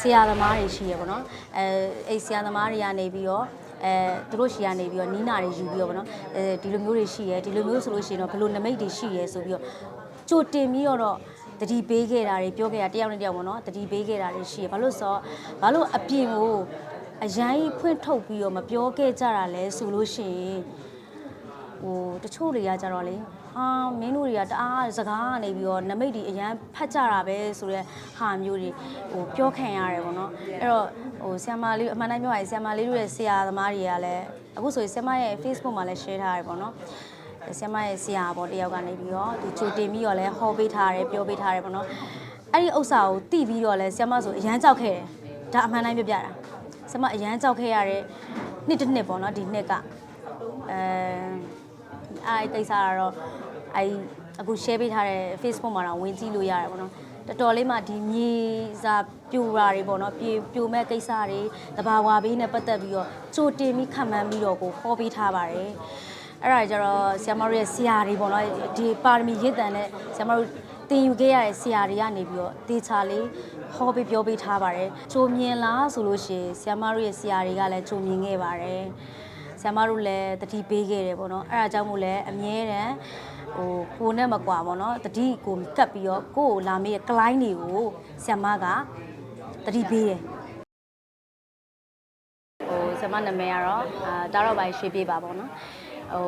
ဆရာသမားတွေရှိရပေါ့နော်အဲအဲ့ဆရာသမားတွေကနေပြီးတော့အဲသူတို့ရှီကနေပြီးတော့နီးနာတွေယူပြီးတော့ဗောနော်အဲဒီလိုမျိုးတွေရှိရဲဒီလိုမျိုးဆိုလို့ရှိရင်တော့ဘယ်လိုနမိတ်တွေရှိရဲဆိုပြီးတော့ကြိုတင်ပြီးတော့တတိပေးခဲ့တာတွေပြောခဲ့တာတယောက်နဲ့တယောက်ဗောနော်တတိပေးခဲ့တာတွေရှိရဘာလို့ဆိုတော့ဘာလို့အပြင်ကိုအရန်ကြီးဖွင့်ထုတ်ပြီးတော့မပြောခဲ့ကြတာလဲဆိုလို့ရှိရင်ဟိုတချို့တွေကကြတော့လေ ဟာမင်းတို့တွေကတအားစကားကနေပြီးတော့နမိတ်တွေအရန်ဖတ်ကြတာပဲဆိုတော့ဟာမျိုးတွေဟိုပြောခံရတယ်ဗောနော်အဲ့တော့ဟိုဆ iam မလေးအမှန်တမ်းပြောရရင်ဆ iam မလေးတို့ရဲ့ဆရာသမားတွေကလည်းအခုဆိုရင်ဆ iam မရဲ့ Facebook မှာလည်း share ထားရတယ်ဗောနော်ဆ iam မရဲ့ဆရာပေါ့တယောက်ကနေပြီးတော့သူချိုတင်ပြီးတော့လည်းဟောပေးထားတယ်ပြောပေးထားတယ်ဗောနော်အဲ့ဒီဥစ္စာကိုတိပြီးတော့လည်းဆ iam မဆိုအရန်ကြောက်ခဲ့တယ်ဒါအမှန်တိုင်းပြပြတာဆ iam မအရန်ကြောက်ခဲ့ရတဲ့နှစ်တစ်နှစ်ပေါ့နော်ဒီနှစ်ကအဲအဲ့ဒီကိစ္စကတော့ အဲ့ဒီအခု share ပေးထားတဲ့ Facebook မှာတော့ဝင်ကြည့်လို့ရတယ်ပေါ့နော်တော်တော်လေးမှဒီမြေစာပြိုတာတွေပေါ့နော်ပြိုပြိုမဲ့ကိစ္စတွေတဘာဝဘေးနဲ့ပတ်သက်ပြီးတော့ကြိုတင်ပြီးခံမှန်းပြီးတော့ကိုဟောပေးထားပါတယ်အဲ့ဒါကြတော့ဆ iam တို့ရဲ့ဆရာတွေပေါ့နော်ဒီပါရမီရစ်တန်နဲ့ဆ iam တို့တင်ယူခဲ့ရတဲ့ဆရာတွေကနေပြီးတော့တေချာလေးဟောပေးပြောပေးထားပါတယ်ကြိုမြင်လားဆိုလို့ရှိရင်ဆ iam တို့ရဲ့ဆရာတွေကလည်းကြိုမြင်ခဲ့ပါတယ်ဆ iam တို့လည်းတတိပေးခဲ့တယ်ပေါ့နော်အဲ့ဒါကြောင့်မို့လဲအမြဲတမ်း ဟိုကိုနဲ့မကွာပေါ့နော်တတိကိုကတ်ပြီးတော့ကိုကိုလာမေးကလိုင်းတွေကိုဆ iam ကတတိပေးတယ်ဟိုဆမနာမည်ကတော့အာတာတော့ပိုင်းရွှေပြေပါပေါ့နော်ဟို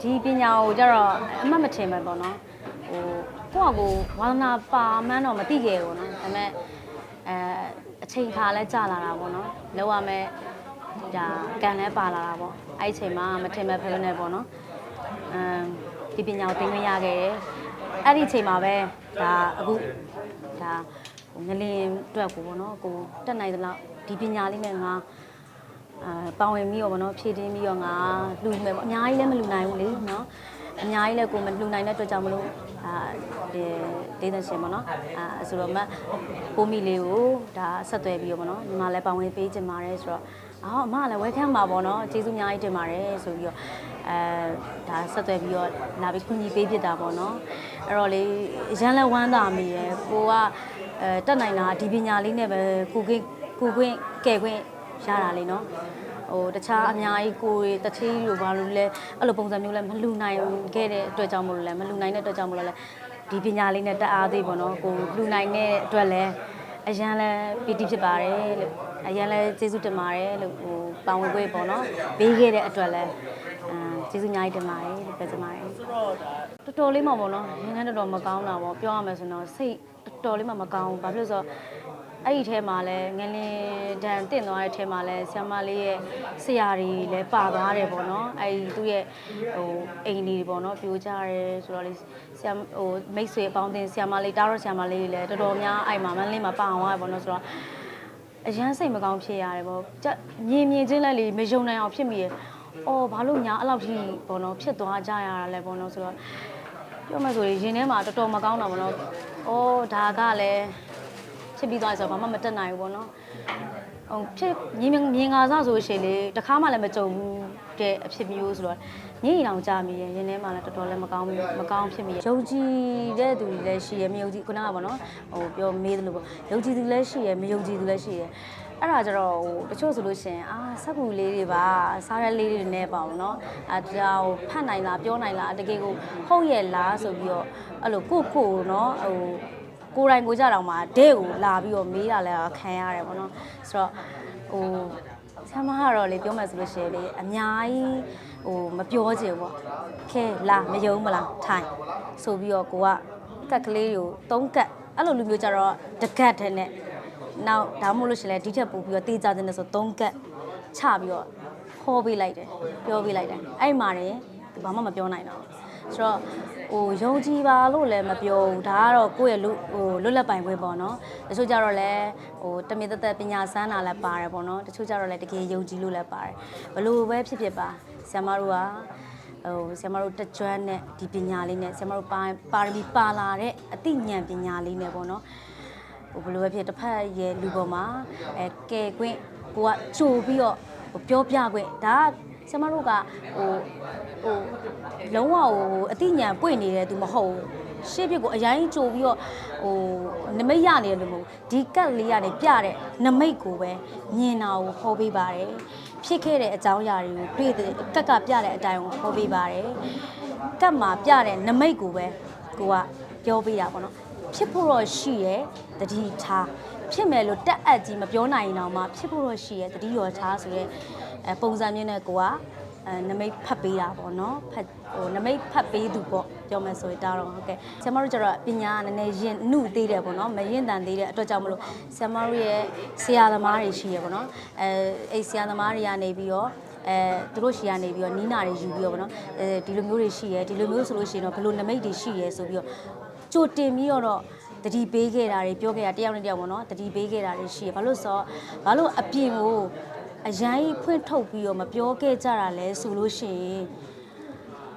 ဒီပညာကိုကြတော့အမှတ်မထင်ပဲပေါ့နော်ဟိုကိုယ့်အကိုဝါသနာပါမှန်းတော့မသိခဲ့ဘူးပေါ့နော်ဒါပေမဲ့အဲအချိန်ခါလဲကြာလာတာပေါ့နော်လောက်ရမယ်ဒါကန်လဲပါလာတာပေါ့အဲ့ဒီအချိန်မှာမထင်မဲ့ဖဲဖဲနဲ့ပေါ့နော်အမ် ဒီပညာကိုသင်ခွင့်ရခဲ့တယ်အဲ့ဒီအချိန်မှာပဲဒါအခုဒါဟိုငလင်အတွက်ကိုပေါ့နော်ကိုတက်နိုင်သလောက်ဒီပညာလေးနဲ့ငါအာပါဝင်ပြီးတော့ဗောနော်ဖြည့်တင်းပြီးတော့ငါလှူမယ်ပေါ့အများကြီးလည်းမလှူနိုင်ဘူးလေနော်အများကြီးလည်းကိုမလှူနိုင်တဲ့အတွက်ကြောင့်မလို့အာဒီဒေသရှင်ဗောနော်အာဆိုတော့မပိုးမီလေးကိုဒါဆက်သွယ်ပြီးတော့ဗောနော်ညီမလည်းပါဝင်ပေးချင်ပါတယ်ဆိုတော့ အော်အမကလည်းဝဲခမ်းပါဗောနော်ကျေးဇူးအများကြီးတင်ပါတယ်ဆိုပြီးတော့အဲဒါဆက်သွယ်ပြီးတော့လာပြီးခွင့်ကြီးပေးဖြစ်တာဗောနော်အဲ့တော့လေရန်လည်းဝမ်းသာမိရယ်ကိုကအဲတက်နိုင်တာဒီပညာလေးနဲ့ပဲကိုကကိုခွင့်ကဲခွင့်ရတာလေနော်ဟိုတခြားအများကြီးကိုယ်တတိလိုဘာလို့လဲအဲ့လိုပုံစံမျိုးလဲမလူနိုင်ခဲ့တဲ့အတွက်ကြောင့်မလို့လဲမလူနိုင်တဲ့အတွက်ကြောင့်မလို့လဲဒီပညာလေးနဲ့တက်အားသေးပေါ့နော်ကိုလူနိုင်တဲ့အတွက်လဲ အရန်လဲပီတိဖြစ်ပါတယ်လို့အရန်လဲကျေးဇူးတင်ပါတယ်လို့ဟိုပန်ဝင်ခွေပေါ့နော်ပေးခဲ့တဲ့အတွက်လဲအာကျေးဇူးအများကြီးတင်ပါတယ်လို့ပြောချင်ပါတယ်တော်တော်လေးမှပေါ့နော်ရင်းနှန်းတော်တော်မကောင်းတာပေါ့ပြောရမယ်ဆိုတော့စိတ်တော်တော်လေးမှမကောင်းဘူးဘာဖြစ်လို့လဲဆိုတော့ အဲ့ဒီထဲမှာလဲငလင်ဒန်တင့်သွားတဲ့ထဲမှာလဲဆ iam မလေးရဲ့ဆရာတွေလည်းပါသွားတယ်ပေါ့နော်အဲ့ဒီသူ့ရဲ့ဟိုအိမ်လေးတွေပေါ့နော်ပြိုကြတယ်ဆိုတော့လေဆ iam ဟိုမိတ်ဆွေအပေါင်းအသင်းဆ iam မလေးတားတော့ဆ iam မလေးတွေလည်းတော်တော်များအဲ့မှာမန်းလေးမှာပါအောင်ရတယ်ပေါ့နော်ဆိုတော့အရန်စိတ်မကောင်းဖြစ်ရတယ်ပေါ့ကြက်မြင်မြင်ချင်းလည်းလေမယုံနိုင်အောင်ဖြစ်မိရယ်အော်ဘာလို့ညာအဲ့လောက်ထိပေါ့နော်ဖြစ်သွားကြရတာလဲပေါ့နော်ဆိုတော့ပြောမှဆိုရင်ရင်ထဲမှာတော်တော်မကောင်းတာပေါ့နော်အော်ဒါကလည်း ဖြစ်ပြီးသွားပြီဆိုတော့ဘာမှမတက်နိုင်ဘူးပေါ့နော်။ဟုတ်ဖြစ်မြင်မြင်ငါစဆိုရှင်လေတခါမှလည်းမကြုံဘူးတဲ့အဖြစ်မျိုးဆိုတော့ညင်အောင်ကြာမိရဲ့ရင်းထဲမှာလည်းတော်တော်လည်းမကောင်းဘူးမကောင်းဖြစ်မိရဲ့။ယုံကြည်တဲ့သူတွေလည်းရှိရဲ့မယုံကြည်ခုနကပေါ့နော်။ဟိုပြောမေးသလိုပေါ့။ယုံကြည်သူလည်းရှိရဲ့မယုံကြည်သူလည်းရှိရဲ့။အဲ့ဒါကြတော့ဟိုတချို့ဆိုလို့ရှင်အာစက်ကူလေးတွေပါစားရက်လေးတွေနဲ့ပါအောင်နော်အဲဒါဟိုဖတ်နိုင်လားပြောနိုင်လားတကယ်ကိုဟုတ်ရဲ့လားဆိုပြီးတော့အဲ့လိုကိုကိုနော်ဟို ကိုယ်တိုင်ကိုကြတော့မှဒဲကိုလာပြီးတော့မေးတာလည်းခံရတယ်ပေါ့နော်ဆိုတော့ဟိုဆမ်မကတော့လေပြောမှဆိုလို့ရှိရင်လေအများကြီးဟိုမပြောချင်ဘူးပေါ့ခဲလာမယုံမလားထိုင်ဆိုပြီးတော့ကိုကကက်ကလေးကိုသုံးကက်အဲ့လိုလူမျိုးကြတော့တကက်တဲ့နဲ့နောက်ဒါမှမဟုတ်လို့ရှိရင်လေဒီထက်ပို့ပြီးတော့တေးကြတဲ့နဲ့ဆိုသုံးကက်ချပြီးတော့ခေါ်ပေးလိုက်တယ်ပြောပေးလိုက်တယ်အဲ့မှာနေဘာမှမပြောနိုင်တော့ဘူး ဆိုတော့ဟိုယုံကြည်ပါလို့လည်းမပြောဘူးဒါကတော့ကိုယ့်ရဲ့လူဟိုလွတ်လပ်ပိုင်ခွင့်ပေါ့နော်တချို့ကြတော့လည်းဟိုတမင်သက်သက်ပညာစမ်းတာလည်းပါတယ်ပေါ့နော်တချို့ကြတော့လည်းတကယ်ယုံကြည်လို့လည်းပါတယ်ဘလို့ပဲဖြစ်ဖြစ်ပါဆရာမတို့ကဟိုဆရာမတို့တက်ကြွနဲ့ဒီပညာလေးနဲ့ဆရာမတို့ပါပါရမီပါလာတဲ့အသိဉာဏ်ပညာလေးနဲ့ပေါ့နော်ဟိုဘယ်လိုပဲဖြစ်တစ်ဖက်ရဲ့လူပေါ်မှာအဲကဲခွင့်ကိုကကြိုပြီးတော့ဟိုပြောပြခွင့်ဒါက ဆရာမတို့ကဟိုဟိုလုံးဝဟိုအတိညာပွင့်နေတဲ့သူမဟုတ်ဘူးရှေ့ဖြစ်ကိုအရင်ကြိုပြီးတော့ဟိုနမိတ်ရနေတယ်လို့မဟုတ်ဘူးဒီကတ်လေးကနေပြတဲ့နမိတ်ကိုပဲမြင်တာကိုဟောပေးပါတယ်ဖြစ်ခဲ့တဲ့အကြောင်းအရာတွေကိုတွေ့တဲ့ကတ်ကပြတဲ့အတိုင်းကိုဟောပေးပါတယ်ကတ်မှာပြတဲ့နမိတ်ကိုပဲကိုကပြောပေးတာပေါ့နော်ဖြစ်ဖို့တော့ရှိရဲ့တတိထားဖြစ်မယ်လို့တက်အပ်ကြီးမပြောနိုင်ရင်တော့မှဖြစ်ဖို့တော့ရှိရဲ့တတိရောထားဆိုတဲ့ အဲပုံစံမျိုးနဲ့ကိုကအဲနမိတ်ဖတ်ပေးတာပေါ့နော်ဖတ်ဟိုနမိတ်ဖတ်ပေးသူပေါ့ပြောမယ်ဆိုရင်ဒါတော့ဟုတ်ကဲ့ဆရာမတို့ကျတော့ပညာကနည်းနည်းရင်နှုသေးတယ်ပေါ့နော်မရင်တန်သေးတဲ့အတွက်ကြောင့်မလို့ဆရာမတို့ရဲ့ဆရာသမားတွေရှိရပေါ့နော်အဲအဲ့ဆရာသမားတွေကနေပြီးတော့အဲသူတို့ရှီကနေပြီးတော့နီးနာတွေယူပြီးတော့ဗောနော်အဲဒီလိုမျိုးတွေရှိရဲဒီလိုမျိုးဆိုလို့ရှိရင်တော့ဘယ်လိုနမိတ်တွေရှိရဲဆိုပြီးတော့ကြိုတင်ပြီးတော့တတိပေးခဲ့တာတွေပြောခဲ့တာတယောက်နဲ့တယောက်ပေါ့နော်တတိပေးခဲ့တာတွေရှိရဘာလို့ဆိုတော့ဘာလို့အပြင်ကို အရင်ဖွင့်ထုတ်ပြီးတော့မပြောခဲ့ကြတာလဲဆိုလို့ရှိရင်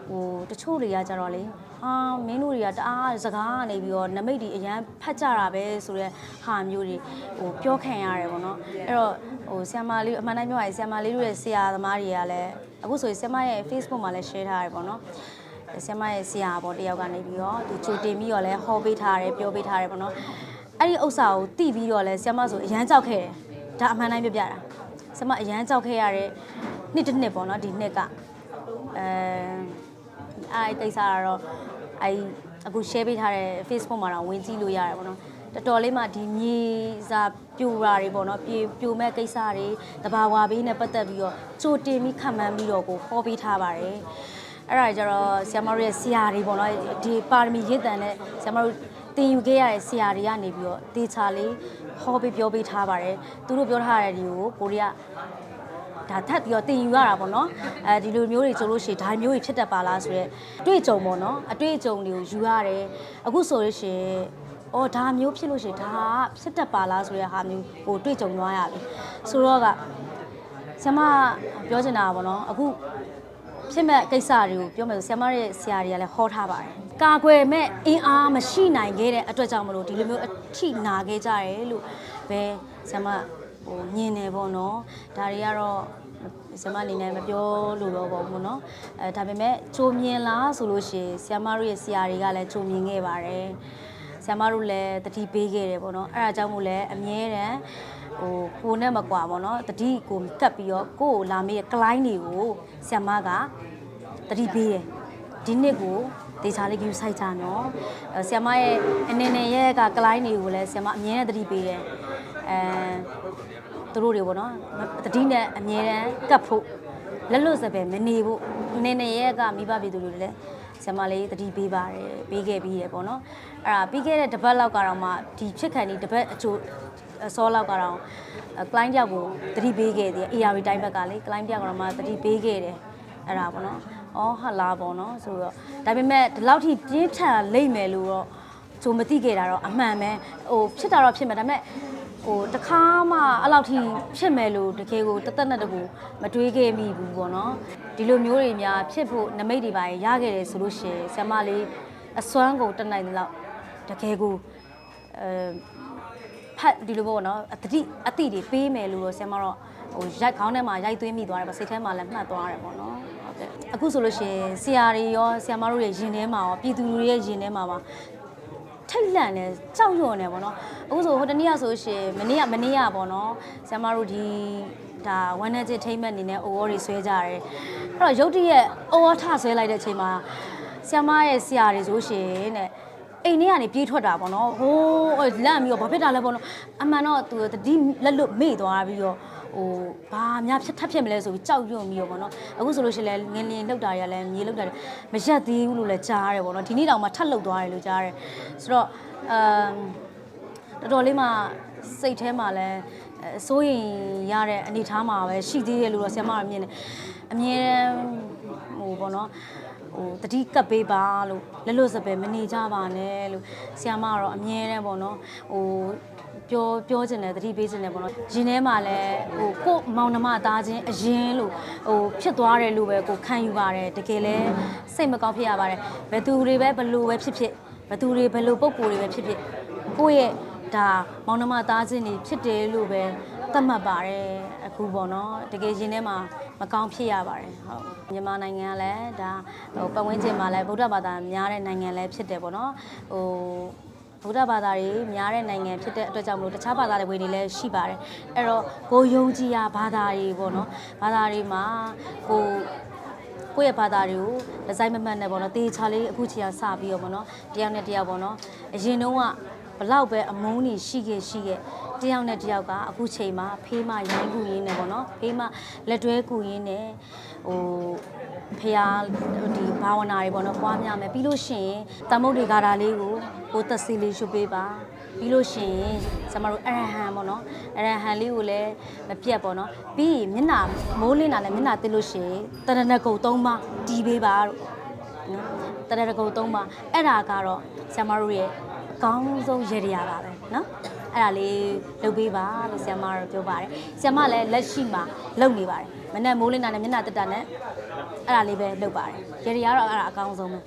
ဟိုတချို့တွေကကြတော့လေဟာမင်းတို့တွေကတအားစကားကနေပြီးတော့နမိတ်တွေအရန်ဖတ်ကြတာပဲဆိုတော့ဟာမျိုးတွေဟိုပြောခံရတယ်ပေါ့နော်အဲ့တော့ဟိုဆီယမ်မာလေးအမှန်တမ်းပြောရရင်ဆီယမ်မာလေးတို့ရဲ့ဆရာသမားတွေကလည်းအခုဆိုရင်ဆီယမ်မာရဲ့ Facebook မှာလည်း share ထားရတယ်ပေါ့နော်ဆရာမရဲ့ဆရာပေါ့တယောက်ကနေပြီးတော့သူချိုတင်ပြီးတော့လဲဟောပေးထားတယ်ပြောပေးထားတယ်ပေါ့နော်အဲ့ဒီဥစ္စာကိုတိပြီးတော့လဲဆရာမဆိုအရန်ကြောက်ခဲ့တယ်ဒါအမှန်တိုင်းပြပြတာ ဆရာမအရန်ကြောက်ခဲ့ရတဲ့နှစ်တစ်နှစ်ပေါ့နော်ဒီနှစ်ကအဲအဲ့ဒီကိစ္စကတော့အဲ့ဒီအခု share ပေးထားတဲ့ Facebook မှာတော့ဝင်ကြည့်လို့ရတယ်ပေါ့နော်တော်တော်လေးမှဒီမြေစာပြိုတာတွေပေါ့နော်ပြိုပြိုမဲ့ကိစ္စတွေတဘာဝဘေးနဲ့ပတ်သက်ပြီးတော့ကြိုတင်ပြီးခံမှန်းပြီးတော့ကိုဟောပေးထားပါတယ်အဲ့ဒါကြတော့ဆရာမတို့ရဲ့ဆရာတွေပေါ့နော်ဒီပါရမီရည်တန်တဲ့ဆရာမတို့ တင်ယူခဲ့ရတဲ့ဆရာတွေကနေပြီးတော့တေချာလေးဟောပေးပြောပေးထားပါတယ်သူတို့ပြောထားတဲ့ဒီကိုကိုရီးယားဒါထပ်ပြီးတော့တင်ယူရတာပေါ့နော်အဲဒီလိုမျိုးတွေဆိုလို့ရှိရင်ဒါမျိုးတွေဖြစ်တတ်ပါလားဆိုတော့အတွေ့အကြုံပေါ့နော်အတွေ့အကြုံတွေကိုယူရတယ်အခုဆိုလို့ရှိရင်အော်ဒါမျိုးဖြစ်လို့ရှိရင်ဒါကဖြစ်တတ်ပါလားဆိုတဲ့ဟာမျိုးကိုတွေ့ကြုံသွားရပြီဆိုတော့ကဆရာမပြောချင်တာကပေါ့နော်အခုဖြစ်မဲ့ကိစ္စတွေကိုပြောမယ်ဆိုဆရာမရဲ့ဆရာတွေကလည်းဟောထားပါတယ်။ ကာကွယ်မဲ့အင်အားမရှိနိုင်ခဲ့တဲ့အတွက်ကြောင့်မလို့ဒီလိုမျိုးအထိနာခဲ့ကြတယ်လို့ပဲဆရာမဟိုညင်နေပေါ့နော်။ဒါတွေကတော့ဆရာမအနေနဲ့မပြောလို့တော့ပေါ့ဘူးနော်။အဲဒါပေမဲ့ချိုမြင်လားဆိုလို့ရှိရင်ဆရာမတို့ရဲ့ဆရာတွေကလည်းချိုမြင်ခဲ့ပါတယ်။ဆရာမတို့လည်းတတိပေးခဲ့တယ်ပေါ့နော်။အဲဒါကြောင့်မို့လဲအမြဲတမ်းဟိုကိုနဲ့မကွာပေါ့နော်တတိကိုကတ်ပြီးတော့ကိုကိုလာမေးတဲ့ကလိုင်းတွေကိုဆရာမကတတိပေးတယ်ဒီနှစ်ကို ဒေချာလေးကယူဆိုင်ကြနော်အဲဆီယမရဲ့အနေနဲ့ရဲ့ကကလိုင်းတွေကိုလည်းဆီယမအမြဲတမ်းတတိပေးတယ်အဲသူတို့တွေပေါ့နော်တတိနဲ့အမြဲတမ်းကတ်ဖို့လက်လွတ်စပယ်မနေဖို့အနေနဲ့ရဲ့ကမိဘပြည်သူတွေလည်းဆီယမလေးတတိပေးပါတယ်ပေးခဲ့ပြီးရပေါ့နော်အဲ့ဒါပြီးခဲ့တဲ့တစ်ပတ်လောက်ကတော့မှဒီဖြစ်ခံဒီတစ်ပတ်အချို့အစောလောက်ကတော့ကလိုင်းကြောက်ကိုတတိပေးခဲ့တယ် AR တိုင်းဘက်ကလေကလိုင်းပြောက်ကတော့မှတတိပေးခဲ့တယ်အဲ့ဒါပေါ့နော်။ အော်ဟာလာပေါ့နော်ဆိုတော့ဒါပေမဲ့ဒီလောက်ထိပြင်းထန်လိမ့်မယ်လို့တော့ဂျိုမသိခဲ့တာတော့အမှန်ပဲဟိုဖြစ်တာတော့ဖြစ်မယ်ဒါပေမဲ့ဟိုတခါမှအဲ့လောက်ထိဖြစ်မယ်လို့တကယ်ကိုတသက်နဲ့တကူမတွေးခဲ့မိဘူးပေါ့နော်ဒီလိုမျိုးတွေများဖြစ်ဖို့နမိတ်တွေပါရခဲ့တယ်ဆိုလို့ရှိရင်ဆ iam မလေးအစွမ်းကိုတက်နိုင်တဲ့လောက်တကယ်ကိုအဲဖတ်ဒီလိုပေါ့နော်အတိအတိတွေပေးမယ်လို့တော့ဆ iam မတော့ဟိုရိုက်ခေါင်းထဲမှာရိုက်သွင်းမိသွားတယ်ပေါ့စိတ်ထဲမှာလည်းမှတ်သွားတယ်ပေါ့နော်ဟုတ်ကဲ့ အခုဆိုလို့ရှိရင်ဆရာတွေရောဆရာမတို့ရဲ့ရင်ထဲမှာရောပြည်သူတွေရဲ့ရင်ထဲမှာပါထိတ်လန့်နေကြောက်ရွံ့နေပေါ့နော်အခုဆိုဟိုတနေ့ကဆိုရှင်မနေ့ကမနေ့ကပေါ့နော်ဆရာမတို့ဒီဒါဝမ်းနဲ့ချစ်ထိမ့်မဲ့အနေနဲ့အိုဝေါ်တွေဆွဲကြတယ်အဲ့တော့ရုတ်တရက်အိုဝေါ်ထဆွဲလိုက်တဲ့အချိန်မှာဆရာမရဲ့ဆရာတွေဆိုရှင်တဲ့အိမ်ထဲကနေပြေးထွက်တာပေါ့နော်ဟိုးလန့်ပြီးတော့ဘာဖြစ်တာလဲပေါ့နော်အမှန်တော့သူတတိလက်လွတ်မေ့သွားပြီးတော့ ဟိုဘာများဖြစ်ထပ်ဖြစ်မလဲဆိုပြီးကြောက်ရွံ့ပြီးတော့ပေါ့နော်အခုဆိုလို့ရှိရင်လည်းငင်းလင်းလောက်တာတွေကလည်းမြေလောက်တာတွေမရက်သေးဘူးလို့လည်းကြားရတယ်ပေါ့နော်ဒီနေ့တောင်မှထပ်လောက်သွားတယ်လို့ကြားရတယ်ဆိုတော့အမ်တော်တော်လေးမှစိတ်ထဲမှာလည်းအစိုးရင်ရတဲ့အနေအထားမှာပဲရှိသေးတယ်လို့တော့ဆရာမကမြင်တယ်အမြဲတမ်းဟိုပေါ့နော် ဟိုတတိကပ်ပေးပါလို့လက်လွတ်စပယ်မနေကြပါနဲ့လို့ဆရာမကတော့အမြဲတမ်းပေါ့နော်ဟိုပြောပြောချင်တယ်တတိပေးချင်တယ်ပေါ့နော်ရင်ထဲမှာလည်းဟိုကို့မောင်နှမသားချင်းအရင်လို့ဟိုဖြစ်သွားတယ်လို့ပဲကိုခံယူပါတယ်တကယ်လဲစိတ်မကောင်းဖြစ်ရပါတယ်ဘယ်သူတွေပဲဘလို့ပဲဖြစ်ဖြစ်ဘယ်သူတွေဘယ်လို့ပုံကိုယ်တွေပဲဖြစ်ဖြစ်ကိုယ့်ရဲ့ဒါမောင်နှမသားချင်းတွေဖြစ်တယ်လို့ပဲသတ်မှတ်ပါတယ် အခုပေါ့နော်တကယ်ရင်ထဲမှာမကောင်းဖြစ်ရပါတယ်ဟုတ်မြန်မာနိုင်ငံကလည်းဒါဟိုပတ်ဝန်းကျင်မှာလည်းဗုဒ္ဓဘာသာများတဲ့နိုင်ငံလည်းဖြစ်တယ်ပေါ့နော်ဟိုဗုဒ္ဓဘာသာတွေများတဲ့နိုင်ငံဖြစ်တဲ့အတွက်ကြောင့်မလို့တခြားဘာသာတွေဝင်တွေလည်းရှိပါတယ်အဲ့တော့ကိုယုံကြည်ရာဘာသာတွေပေါ့နော်ဘာသာတွေမှာကိုကိုယ့်ရဲ့ဘာသာတွေကိုဒီဇိုင်းမမှတ်နဲ့ပေါ့နော်တေချာလေးအခုချိန်ကစပြီးတော့ပေါ့နော်တယောက်နဲ့တယောက်ပေါ့နော်အရင်တုန်းကဘလောက်ပဲအမုန်းကြီးရှိခဲ့ရှိခဲ့ တယောက်နဲ့တယောက်ကအခုချိန်မှာဖေးမရိုင်းကူရင်းနဲ့ပေါ့နော်ဖေးမလက်တွဲကူရင်းနဲ့ဟိုဖះဒီဘာဝနာတွေပေါ့နော်ပွားများမယ်ပြီးလို့ရှိရင်တမုတ်တွေဂါထာလေးကိုကိုသက်စီလေးရွှတ်ပေးပါပြီးလို့ရှိရင်ကျမတို့အရဟံပေါ့နော်အရဟံလေးကိုလည်းမပြတ်ပေါ့နော်ပြီးရင်မျက်နှာမိုးလင်းတာလည်းမျက်နှာတက်လို့ရှိရင်တရဏဂုတ်သုံးပါတီးပေးပါလို့နော်တရဏဂုတ်သုံးပါအဲ့ဒါကတော့ကျမတို့ရဲ့အကောင်းဆုံးရည်ရပါပဲနော် အဲ့ဒါလေးလုပ်ပေးပါလို့ဆရာမတို့ပြောပါတယ်ဆရာမလည်းလက်ရှိမှာလုပ်နေပါတယ်မနဲ့မိုးလင်းတာနဲ့မျက်နှာတက်တာနဲ့အဲ့ဒါလေးပဲလုပ်ပါတယ်ရည်ရကတော့အဲ့ဒါအကောင်းဆုံးပဲ